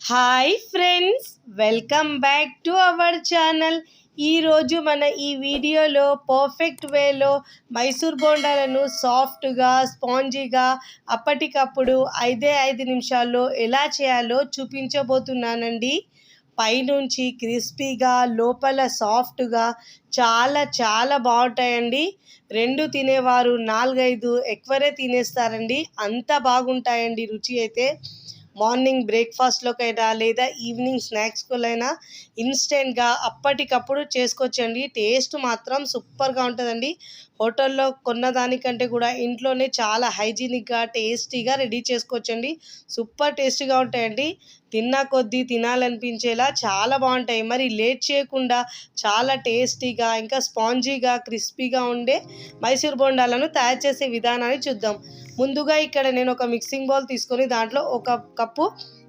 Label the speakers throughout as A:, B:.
A: Hi friends welcome back to our channel ఈరోజు మన ఈ వీడియోలో పర్ఫెక్ట్ వేలో మైసూర్ బోండాలను సాఫ్ట్గా స్పాంజీగా అప్పటికప్పుడు ఐదే ఐదు నిమిషాల్లో ఎలా చేయాలో చూపించబోతున్నానండి. పైనుంచి క్రిస్పీగా లోపల సాఫ్ట్గా చాలా చాలా బాగుంటాయండి. రెండు తినేవారు నాలుగైదు ఎక్కువనే తినేస్తారండి. అంత బాగుంటాయండి రుచి అయితే. మార్నింగ్ బ్రేక్ఫాస్ట్లోకైనా లేదా ఈవినింగ్ స్నాక్స్కులైనా ఇన్స్టెంట్గా అప్పటికప్పుడు చేసుకోవచ్చండి టేస్ట్ మాత్రం సూపర్గా ఉంటుందండి. హోటల్లో కొన్న దానికంటే కూడా ఇంట్లోనే చాలా హైజీనిక్గా టేస్టీగా రెడీ చేసుకోవచ్చండి. సూపర్ టేస్టీగా ఉంటాయండి. తిన్న కొద్దీ తినాలనిపించేలా చాలా బాగుంటాయి. మరి లేట్ చేయకుండా చాలా టేస్టీగా ఇంకా స్పాంజీగా క్రిస్పీగా ఉండే మైసూర్ బొండాలను తయారు చేసే విధానాన్ని చూద్దాం. ముందుగా ఇక్కడ నేను ఒక మిక్సింగ్ బౌల్ తీసుకొని దాంట్లో ఒక కప్పు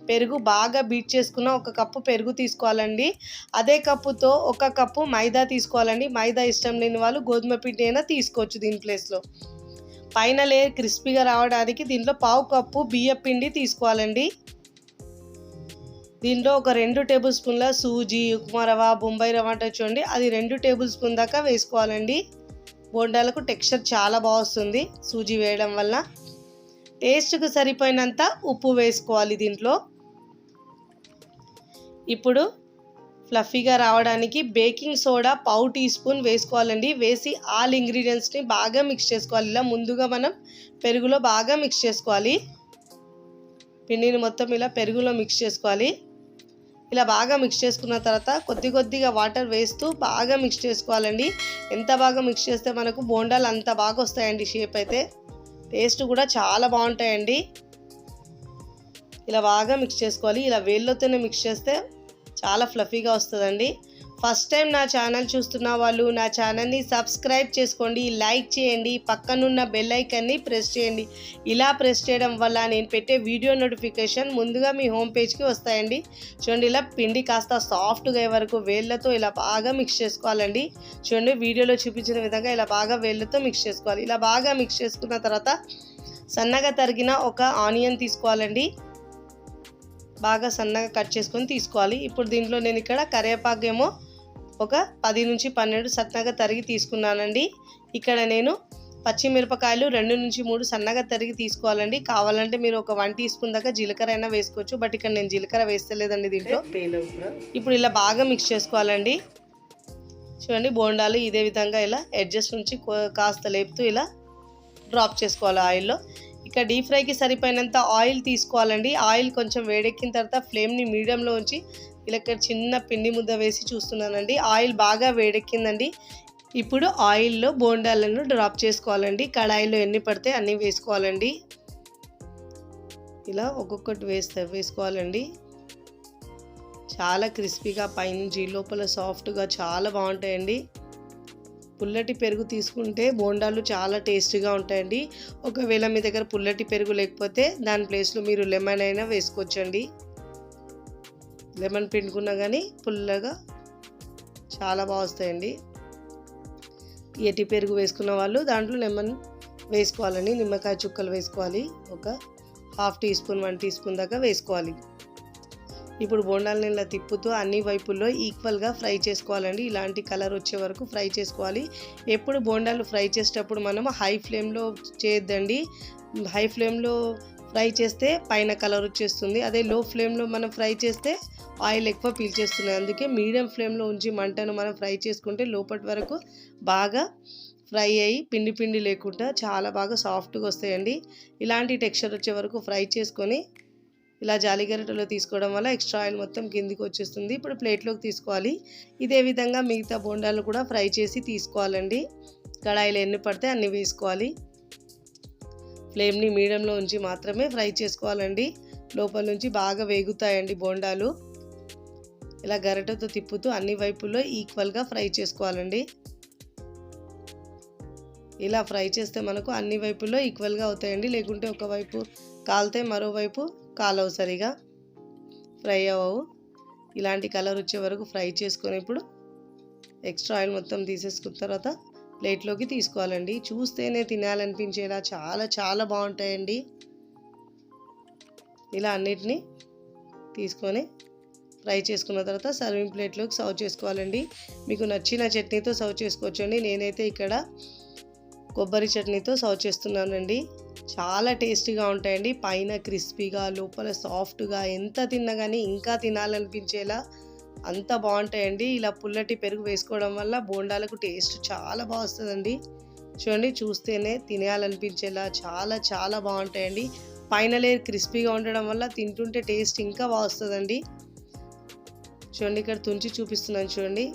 A: పెరుగు బాగా బీట్ చేసుకున్న ఒక కప్పు పెరుగు తీసుకోవాలండి. అదే కప్పుతో ఒక కప్పు మైదా తీసుకోవాలండి. మైదా ఇష్టం లేని వాళ్ళు గోధుమ పిండి అయినా తీసుకోవచ్చు దీని ప్లేస్లో పైన లేయర్ క్రిస్పీగా రావడానికి దీంట్లో పావు కప్పు బియ్య పిండి తీసుకోవాలండి. దీంట్లో ఒక రెండు టేబుల్ స్పూన్ల సూజీ ఉప్మా రవ్వ బొంబాయి రవ అంటే చూడండి. అది రెండు టేబుల్ స్పూన్ దాకా వేసుకోవాలండి. బోండాలకు టెక్స్చర్ చాలా బాగుస్తుంది సూజీ వేయడం వల్ల. టేస్ట్కు సరిపోయినంత ఉప్పు వేసుకోవాలి దీంట్లో. ఇప్పుడు ఫ్లఫీగా రావడానికి బేకింగ్ సోడా పావు టీ స్పూన్ వేసుకోవాలండి. వేసి ఆల్ ఇంగ్రీడియంట్స్ని బాగా మిక్స్ చేసుకోవాలి. ఇలా ముందుగా మనం పెరుగులో బాగా మిక్స్ చేసుకోవాలి. పిండిని మొత్తం ఇలా పెరుగులో మిక్స్ చేసుకోవాలి. ఇలా బాగా మిక్స్ చేసుకున్న తర్వాత కొద్ది కొద్దిగా వాటర్ వేస్తూ బాగా మిక్స్ చేసుకోవాలండి. ఎంత బాగా మిక్స్ చేస్తే మనకు బోండాలు అంత బాగా వస్తాయండి షేప్ అయితే. టేస్ట్ కూడా చాలా బాగుంటాయండి. ఇలా బాగా మిక్స్ చేసుకోవాలి. ఇలా వేళ్ళతోనే మిక్స్ చేస్తే చాలా ఫ్లఫీగా వస్తుందండి. ఫస్ట్ టైం నా ఛానల్ చూస్తున్న వాళ్ళు నా ఛానల్ని సబ్స్క్రైబ్ చేసుకోండి లైక్ చేయండి పక్కనున్న బెల్ ఐకన్ని ప్రెస్ చేయండి. ఇలా ప్రెస్ చేయడం వల్ల నేను పెట్టే వీడియో నోటిఫికేషన్ ముందుగా మీ హోమ్ పేజ్కి వస్తాయండి. చూడండి ఇలా పిండి కాస్త సాఫ్ట్గా అయ్యే వరకు వేళ్ళతో ఇలా బాగా మిక్స్ చేసుకోవాలండి. చూడండి వీడియోలో చూపించిన విధంగా ఇలా బాగా వేళ్ళతో మిక్స్ చేసుకోవాలి. ఇలా బాగా మిక్స్ చేసుకున్న తర్వాత సన్నగా తరిగిన ఒక ఆనియన్ తీసుకోవాలండి. బాగా సన్నగా కట్ చేసుకొని తీసుకోవాలి. ఇప్పుడు దీంట్లో నేను ఇక్కడ కరివేపాకు ఏమో ఒక పది నుంచి పన్నెండు సన్నగా తరిగి తీసుకున్నానండి. ఇక్కడ నేను పచ్చిమిరపకాయలు రెండు నుంచి మూడు సన్నగా తరిగి తీసుకోవాలండి. కావాలంటే మీరు ఒక వన్ టీ స్పూన్ దాకా జీలకర్ర అయినా వేసుకోవచ్చు. బట్ ఇక్కడ నేను జీలకర్ర వేస్తలేదండి దీంట్లో. ఇప్పుడు ఇలా బాగా మిక్స్ చేసుకోవాలండి. చూడండి బోండాలు ఇదే విధంగా ఇలా ఎడ్జస్ట్ నుంచి కాస్త లేపుతూ ఇలా డ్రాప్ చేసుకోవాలి ఆయిల్లో. ఇక డీప్ ఫ్రైకి సరిపోయినంత ఆయిల్ తీసుకోవాలండి. ఆయిల్ కొంచెం వేడెక్కిన తర్వాత ఫ్లేమ్ని మీడియంలో ఉంచి ఇలా ఇక్కడ చిన్న పిండి ముద్ద వేసి చూస్తున్నానండి. ఆయిల్ బాగా వేడెక్కిందండి. ఇప్పుడు ఆయిల్లో బోండాలను డ్రాప్ చేసుకోవాలండి. కడాయిలో ఎన్ని పడితే అన్నీ వేసుకోవాలండి. ఇలా ఒక్కొక్కటి వేస్తే వేసుకోవాలండి. చాలా క్రిస్పీగా పైనుంచి లోపల సాఫ్ట్గా చాలా బాగుంటాయండి. పుల్లటి పెరుగు తీసుకుంటే బోండాలు చాలా టేస్టీగా ఉంటాయండి. ఒకవేళ మీ దగ్గర పుల్లటి పెరుగు లేకపోతే దాని ప్లేస్లో మీరు లెమన్ అయినా వేసుకోవచ్చండి. లెమన్ పిండుకున్నా కానీ పుల్లగా చాలా బాగా వస్తాయండి. ఎటి పెరుగు వేసుకున్న వాళ్ళు దాంట్లో లెమన్ వేసుకోవాలండి. నిమ్మకాయ చుక్కలు వేసుకోవాలి. ఒక half teaspoon one teaspoon దాకా వేసుకోవాలి. ఇప్పుడు బోండాలని నీళ్ళ తిప్పుతూ అన్ని వైపుల్లో ఈక్వల్గా ఫ్రై చేసుకోవాలండి. ఇలాంటి కలర్ వచ్చే వరకు ఫ్రై చేసుకోవాలి. ఎప్పుడు బోండాలు ఫ్రై చేసేటప్పుడు మనం హై ఫ్లేమ్లో చేయొద్దండి. హై ఫ్లేమ్లో ఫ్రై చేస్తే పైన కలర్ వచ్చేస్తుంది. అదే లో ఫ్లేమ్లో మనం ఫ్రై చేస్తే ఆయిల్ ఎక్కువ పీల్చేస్తుంది. అందుకే మీడియం ఫ్లేమ్లో ఉంచి మంటను మనం ఫ్రై చేసుకుంటే లోపటి వరకు బాగా ఫ్రై అయ్యి పిండి పిండి లేకుండా చాలా బాగా సాఫ్ట్గా వస్తాయండి. ఇలాంటి టెక్స్చర్ వచ్చే వరకు ఫ్రై చేసుకొని ఇలా జాలిగరిటలో తీసుకోవడం వల్ల ఎక్స్ట్రా ఆయిల్ మొత్తం కిందికి వచ్చేస్తుంది. ఇప్పుడు ప్లేట్లోకి తీసుకోవాలి. ఇదే విధంగా మిగతా బోండాలు కూడా ఫ్రై చేసి తీసుకోవాలండి. కడాయిలు ఎన్ని పడితే అన్ని వేసుకోవాలి. ఫ్లేమ్ని మీడియంలో ఉంచి మాత్రమే ఫ్రై చేసుకోవాలండి. లోపల నుంచి బాగా వేగుతాయండి బోండాలు. ఇలా గరిటతో తిప్పుతూ అన్ని వైపుల్లో ఈక్వల్గా ఫ్రై చేసుకోవాలండి. ఇలా ఫ్రై చేస్తే మనకు అన్ని వైపుల్లో ఈక్వల్గా అవుతాయండి. లేకుంటే ఒకవైపు కాలితే మరోవైపు కాలవు సరిగా ఫ్రై అవ్వవు. ఇలాంటి కలర్ వచ్చే వరకు ఫ్రై చేసుకొని ఇప్పుడు ఎక్స్ట్రా ఆయిల్ మొత్తం తీసేసుకున్న తర్వాత ప్లేట్లోకి తీసుకోవాలండి. చూస్తేనే తినాలనిపించేలా చాలా చాలా బాగుంటాయండి. ఇలా అన్నిటినీ తీసుకొని ఫ్రై చేసుకున్న తర్వాత సర్వింగ్ ప్లేట్లోకి సర్వ్ చేసుకోవాలండి. మీకు నచ్చిన చట్నీతో సర్వ్ చేసుకోవచ్చండి. నేనైతే ఇక్కడ కొబ్బరి చట్నీతో సర్వ్ చేస్తున్నానండి. చాలా టేస్టీగా ఉంటాయండి. పైన క్రిస్పీగా లోపల సాఫ్ట్గా ఎంత తిన్నా కానీ ఇంకా తినాలనిపించేలా అంత బాగుంటాయండి. ఇలా పుల్లటి పెరుగు వేసుకోవడం వల్ల బోండాలకు టేస్ట్ చాలా బాగా వస్తుందండి. చూడండి చూస్తేనే తినేయాలనిపించేలా చాలా చాలా బాగుంటాయండి. పైన లేయర్ క్రిస్పీగా ఉండడం వల్ల తింటుంటే టేస్ట్ ఇంకా బాగా వస్తుందండి. చూడండి ఇక్కడ తుంచి చూపిస్తున్నాను చూడండి.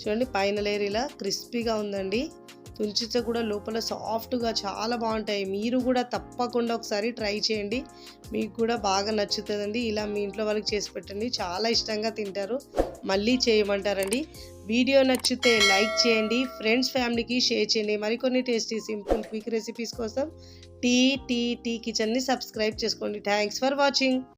A: చూడండి పైన లేయర్ ఇలా క్రిస్పీగా ఉందండి. తుంచితే కూడా లోపల సాఫ్ట్గా చాలా బాగుంటాయి. మీరు కూడా తప్పకుండా ఒకసారి ట్రై చేయండి. మీకు కూడా బాగా నచ్చుతుందండి. ఇలా మీ ఇంట్లో వాళ్ళకి చేసి పెట్టండి. చాలా ఇష్టంగా తింటారు. మళ్ళీ చేయమంటారండి. వీడియో నచ్చితే లైక్ చేయండి. ఫ్రెండ్స్ ఫ్యామిలీకి షేర్ చేయండి. మరికొన్ని టేస్టీ సింపుల్ క్విక్ రెసిపీస్ కోసం టీ టీ టీ కిచెన్ని సబ్స్క్రైబ్ చేసుకోండి. Thanks for watching.